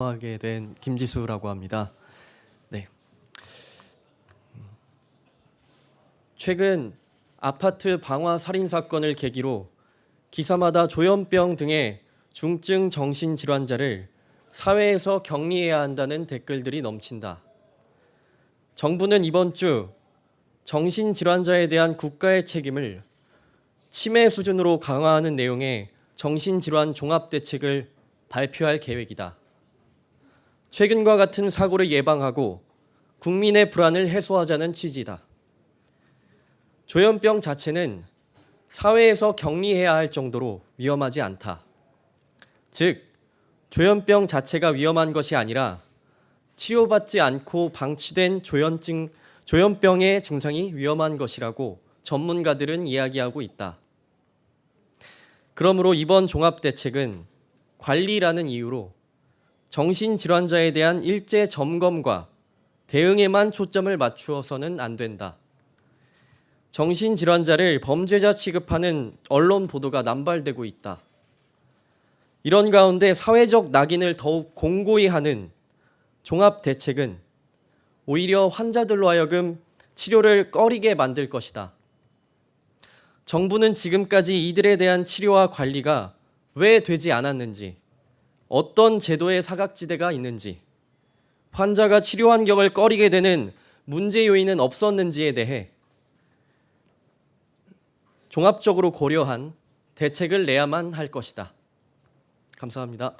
하게 된 김지수라고 합니다. 네. 최근 아파트 방화 살인 사건을 계기로 기사마다 조현병 등의 중증 정신 질환자를 사회에서 격리해야 한다는 댓글들이 넘친다. 정부는 이번 주 정신 질환자에 대한 국가의 책임을 치매 수준으로 강화하는 내용의 정신 질환 종합 대책을 발표할 계획이다. 최근과 같은 사고를 예방하고 국민의 불안을 해소하자는 취지다. 조현병 자체는 사회에서 격리해야 할 정도로 위험하지 않다. 즉, 조현병 자체가 위험한 것이 아니라 치료받지 않고 방치된 조현증, 조현병의 증상이 위험한 것이라고 전문가들은 이야기하고 있다. 그러므로 이번 종합대책은 관리라는 이유로 정신질환자에 대한 일제 점검과 대응에만 초점을 맞추어서는 안 된다. 정신질환자를 범죄자 취급하는 언론 보도가 남발되고 있다. 이런 가운데 사회적 낙인을 더욱 공고히 하는 종합 대책은 오히려 환자들로 하여금 치료를 꺼리게 만들 것이다. 정부는 지금까지 이들에 대한 치료와 관리가 왜 되지 않았는지, 어떤 제도의 사각지대가 있는지, 환자가 치료 환경을 꺼리게 되는 문제 요인은 없었는지에 대해 종합적으로 고려한 대책을 내야만 할 것이다. 감사합니다.